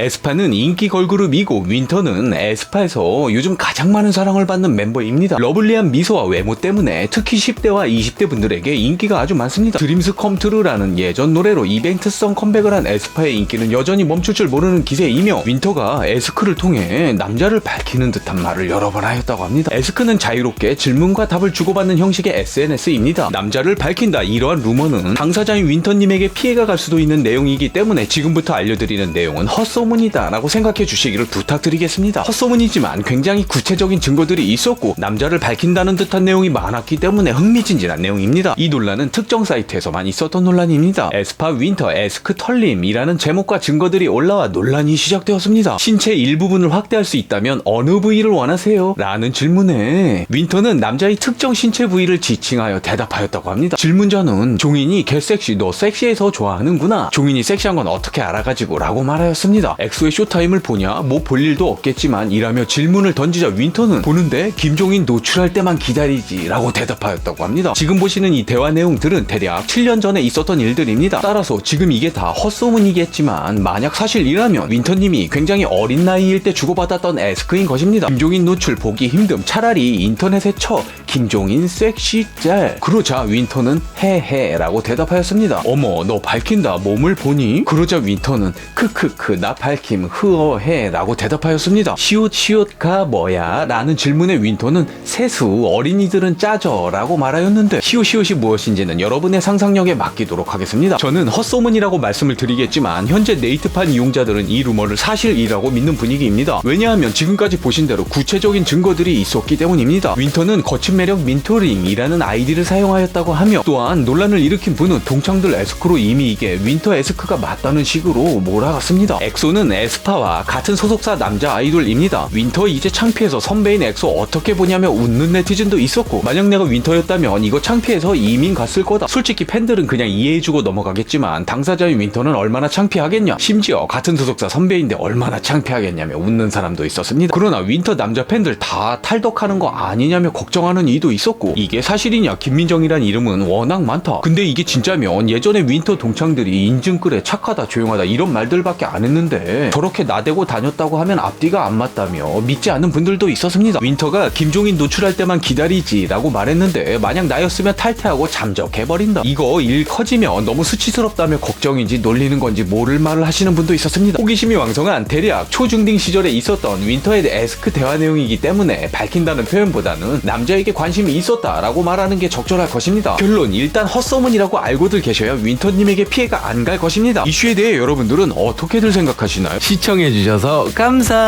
에스파는 인기 걸그룹이고 윈터는 에스파에서 요즘 가장 많은 사랑을 받는 멤버입니다. 러블리한 미소와 외모 때문에 특히 10대와 20대 분들에게 인기가 아주 많습니다. 드림스 컴트루라는 예전 노래로 이벤트성 컴백을 한 에스파의 인기는 여전히 멈출 줄 모르는 기세이며 윈터가 에스크를 통해 남자를 밝히는 듯한 말을 여러 번 하였다고 합니다. 에스크는 자유롭게 질문과 답을 주고받는 형식의 SNS입니다. 남자를 밝힌다 이러한 루머는 당사자인 윈터님에게 피해가 갈 수도 있는 내용이기 때문에 지금부터 알려드리는 내용은 헛소문 이다 라고 생각해 주시기를 부탁드리겠습니다. 헛소문이지만 굉장히 구체적인 증거들이 있었고 남자를 밝힌다는 듯한 내용이 많았기 때문에 흥미진진한 내용입니다. 이 논란은 특정 사이트에서만 있었던 논란입니다. 에스파 윈터 에스크 털림이라는 제목과 증거들이 올라와 논란이 시작되었습니다. 신체 일부분을 확대할 수 있다면 어느 부위를 원하세요? 라는 질문에 윈터는 남자의 특정 신체 부위를 지칭하여 대답하였다고 합니다. 질문자는 종인이 개섹시 너 섹시해서 좋아하는구나. 종인이 섹시한 건 어떻게 알아가지고 라고 말하였습니다. 엑소의 쇼타임을 보냐? 뭐 볼 일도 없겠지만 이라며 질문을 던지자 윈터는 보는데 김종인 노출할 때만 기다리지 라고 대답하였다고 합니다. 지금 보시는 이 대화 내용들은 대략 7년 전에 있었던 일들입니다. 따라서 지금 이게 다 헛소문이겠지만 만약 사실이라면 윈터님이 굉장히 어린 나이일 때 주고받았던 에스크인 것입니다. 김종인 노출 보기 힘듦 차라리 인터넷에 쳐 김종인 섹시 짤 그러자 윈터는 헤헤라고 대답하였습니다. 어머 너 밝힌다 몸을 보니? 그러자 윈터는 크크크 나 밝힘 흐어해라고 대답하였습니다. 시옷 시옷가 뭐야? 라는 질문에 윈터는 세수 어린이들은 짜져라고 말하였는데 시옷 시옷이 무엇인지는 여러분의 상상력에 맡기도록 하겠습니다. 저는 헛소문이라고 말씀을 드리겠지만 현재 네이트판 이용자들은 이 루머를 사실이라고 믿는 분위기입니다. 왜냐하면 지금까지 보신 대로 구체적인 증거들이 있었기 때문입니다. 윈터는 거친 매력 민토링이라는 아이디를 사용하였다고 하며 또한 논란을 일으킨 분은 동창들 에스크로 이미 이게 윈터 에스크가 맞다는 식으로 몰아갔습니다. 엑소는 에스파와 같은 소속사 남자 아이돌입니다. 윈터 이제 창피해서 선배인 엑소 어떻게 보냐며 웃는 네티즌도 있었고 만약 내가 윈터였다면 이거 창피해서 이민 갔을 거다. 솔직히 팬들은 그냥 이해해주고 넘어가겠지만 당사자인 윈터는 얼마나 창피하겠냐. 심지어 같은 소속사 선배인데 얼마나 창피하겠냐며 웃는 사람도 있었습니다. 그러나 윈터 남자 팬들 다 탈덕하는 거 아니냐며 걱정하는 이도 있었고 이게 사실이냐 김민정이란 이름은 워낙 많다. 근데 이게 진짜면 예전에 윈터 동창들이 인증글에 착하다 조용하다 이런 말들밖에 안 했는데 저렇게 나대고 다녔다고 하면 앞뒤가 안 맞다며 믿지 않는 분들도 있었습니다. 윈터가 김종인 노출할 때만 기다리지 라고 말했는데 만약 나였으면 탈퇴하고 잠적해버린다. 이거 일 커지면 너무 수치스럽다며 걱정인지 놀리는 건지 모를 말을 하시는 분도 있었습니다. 호기심이 왕성한 대략 초중딩 시절에 있었던 윈터의 에스크 대화 내용이기 때문에 밝힌다는 표현보다는 남자에게 관심이 있었다라고 말하는 게 적절할 것입니다. 결론 일단 헛소문이라고 알고들 계셔야 윈터님에게 피해가 안 갈 것입니다. 이슈에 대해 여러분들은 어떻게들 생각하시나요? 시청해주셔서 감사